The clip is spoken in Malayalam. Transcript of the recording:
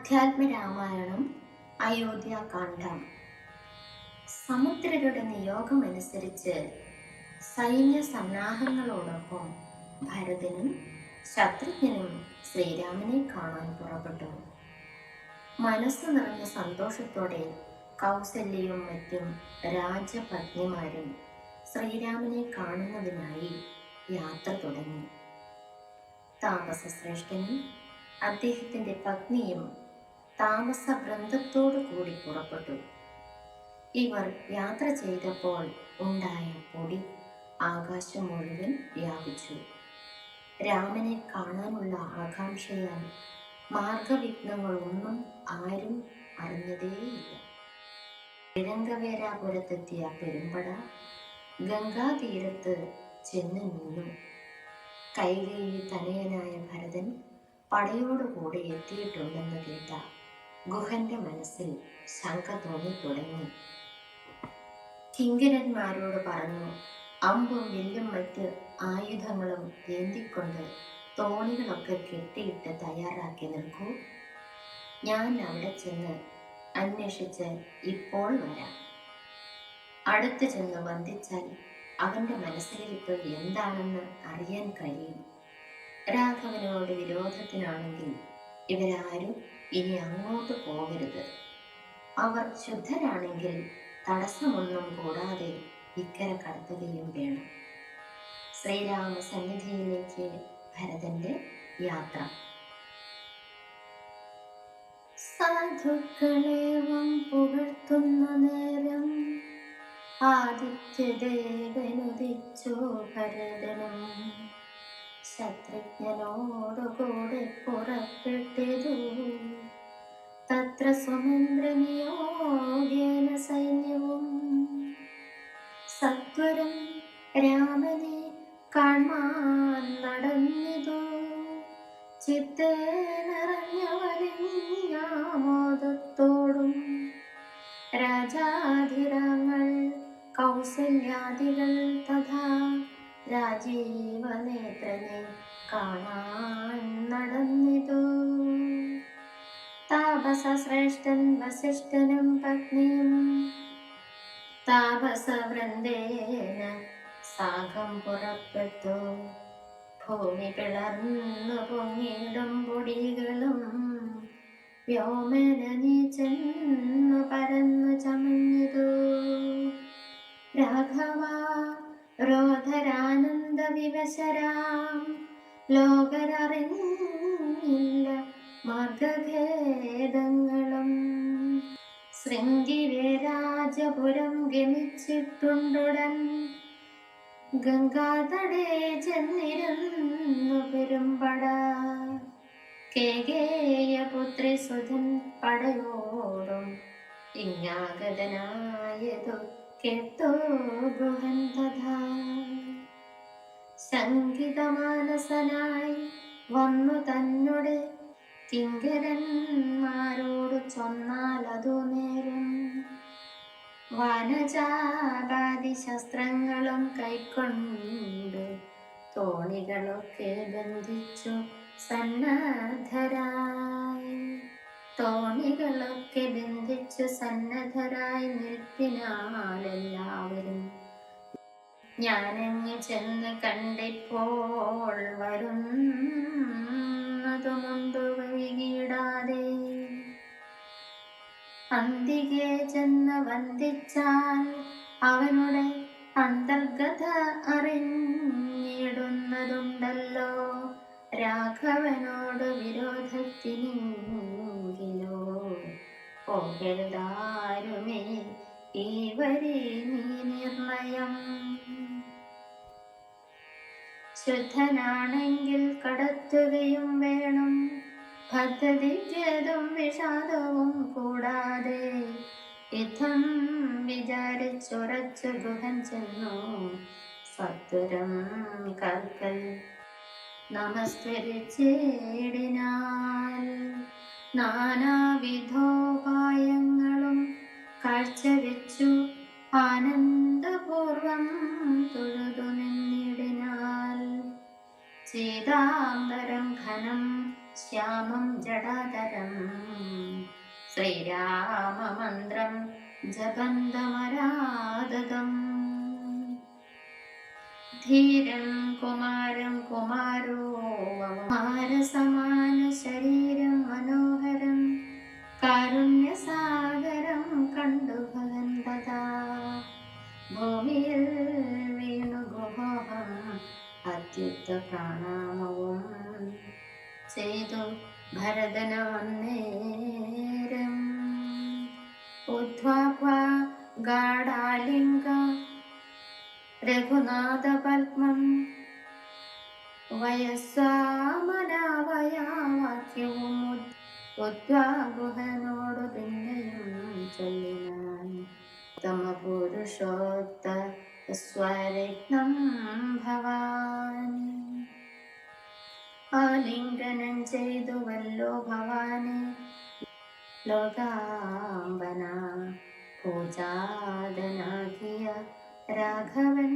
അധ്യാത്മരാമായണം അയോധ്യാകാന്ഡം സമുദ്രരുടെ നിയോഗമനുസരിച്ച് സൈന്യ സന്നാഹങ്ങളോടൊപ്പം ഭരതനും ശത്രുഘ്നും ശ്രീരാമനെ കാണാൻ പുറപ്പെട്ടു. മനസ്സ് നിറഞ്ഞ സന്തോഷത്തോടെ കൗസല്യയും മറ്റും രാജപത്നിമാരും ശ്രീരാമനെ കാണുന്നതിനായി യാത്ര തുടങ്ങി. താമസശ്രേഷ്ഠനും അദ്ദേഹത്തിന്റെ പത്നിയും താമസ വൃന്ദത്തോടു കൂടി പുറപ്പെട്ടു. ഇവർ യാത്ര ചെയ്തപ്പോൾ ഉണ്ടായ പൊടി ആകാശം മുഴുവൻ വ്യാപിച്ചു. രാമനെ കാണാനുള്ള ആകാംക്ഷയാൽ മാർഗവിഘ്നങ്ങളൊന്നും ആരും അറിഞ്ഞതേയില്ല. തിരങ്കവേരാപുരത്തെത്തിയ പെരുമ്പട ഗംഗാതീരത്ത് ചെന്ന് നിന്നു. കൈകേയി തനയനായ ഭരതൻ പടയോടുകൂടി എത്തിയിട്ടുണ്ടെന്ന് കേട്ട ഗുഹന്റെ മനസ്സിൽ ശങ്ക തോന്നി തുടങ്ങി. കിങ്കരന്മാരോട് പറഞ്ഞു അമ്പും വില്ലും മറ്റ് ആയുധങ്ങളും ഏന്തിക്കൊണ്ട് തോണികളൊക്കെ കെട്ടിയിട്ട് തയ്യാറാക്കി നിൽക്കൂ. ഞാൻ അവിടെ ചെന്ന് അന്വേഷിച്ച് ഇപ്പോൾ വരാം. അടുത്ത് ചെന്ന് വന്ദിച്ചാൽ അവന്റെ മനസ്സിലിരിപ്പ് എന്താണെന്ന് അറിയാൻ കഴിയും. രാഘവനോട് വിരോധത്തിനാണെങ്കിൽ ഇവരാരും ഇനി അങ്ങോട്ട് പോകരുത്. അവർ ശുദ്ധരാണെങ്കിൽ തടസ്സമൊന്നും കൂടാതെ ഇക്കര കടത്തുകയും വേണം. ശ്രീരാമ സന്നിധിയിലേക്ക് ഭരതന്റെ യാത്ര. സാധുക്കളേവം പുകഴ്ത്തുന്ന നേരം ആദിത്യദേവനുദിച്ചോ ഭരതനും. ശത്രുഘ്നോടുകൂടെ പുറപ്പെട്ടതു തത്ര സുമന്ത്രനിയോഗേന സൈന്യവും സത്വരം രാമനെ കാണാൻ നടന്നിതു. ചിത്തേ നിറഞ്ഞവലിഞ്ഞാമോദത്തോടും രാജാധിരങ്ങൾ കൗസല്യാദികൾ തഥാ രാജീവനേത്രനെ കാണാൻ നടന്നിതു. താപസശ്രേഷ്ഠൻ വസിഷ്ഠനും പത്നിയും താപസവൃന്ദേന സാഗം പുറപ്പെട്ടു. ഭൂമി പിളർന്നു പൊങ്ങിടും പൊടികളും വ്യോമന ചെന്നു പരന്നു ചമഞ്ഞതു. രാഘവ വിവശരാം ലോകരറിഞ്ഞില്ല മാർഗഭേദങ്ങളും. ശൃംഗിവേരാജപുരം ഗമിച്ചിട്ടുണ്ടുടൻ. ഗംഗാതടേ ചെന്നിരുന്നു പെരുമ്പട. കേകേയ പുത്രി സുധൻ പടയോടും ഇങ്ങാഗതനായതു കേട്ടോ ഗുഹൻ തഥാ. ശങ്കിതമാനസനായി വന്നു തന്നോട് കിങ്കരന്മാരോട് ചൊന്നാലതു നേരം. വനജാതാദി ശസ്ത്രങ്ങളും കൈക്കൊണ്ട് തോണികളൊക്കെ ബന്ധിച്ചു സന്നദ്ധരായി. തോണികളൊക്കെ ബന്ധിച്ചു സന്നദ്ധരായി നിൽപ്പിനാലെല്ലാവരും ഞാനങ്ങ് ചെന്ന് കണ്ടിപ്പോൾ വരുന്നതുമുണ്ടു വൈകിടാതെ. അന്തികെ ചെന്ന് വന്ദിച്ചാൽ അവനുടെ അന്തർഗത അറിഞ്ഞിടുന്നതുണ്ടല്ലോ. രാഘവനോട് വിരോധത്തിനെങ്കിലോ? പോകരുതാരുമേ? ഈ വരി നീ നിർണയം ശുദ്ധനാണെങ്കിൽ കടത്തുകയും വേണം. പദ്ധതിക്കതും വിഷാദവും കൂടാതെ യുദ്ധം വിചാരിച്ചുറച്ചു ഗുഹൻ ചെന്നു. സത്വരം കൽക്കൽ നമസ്കരിച്ചേടിനാൽ നാനാവിധോപായങ്ങളും കാഴ്ചവെച്ചു. ആനന്ദപൂർവം തൊഴുതു നിന്നിടിനാൽ श्वेताम्बरं घनं श्यामं जडाधरं श्रीराममन्त्रं जगन्दमरादम् धीरं कुमारं कुमारो അത്യുത്ത പ്രണാമവും ചെയ്തു ഭരതന വന്നേരം ഉദ്ധ്വാഡാലിംഗ രഘുനാഥ പത്മം വയസ്സാമനാവയാവാക്യവും ഉദ്വാഗുഹനോടു പിന്നെയും ചൊല്ലിനാൻ തമപുരുഷോക്ത സ്വരത്നം ഭവാൻ ആലിംഗനം ചെയ്തുവല്ലോ ഭവാനെ. ലോകാംബന പൂജാതനാകിയ രാഘവൻ.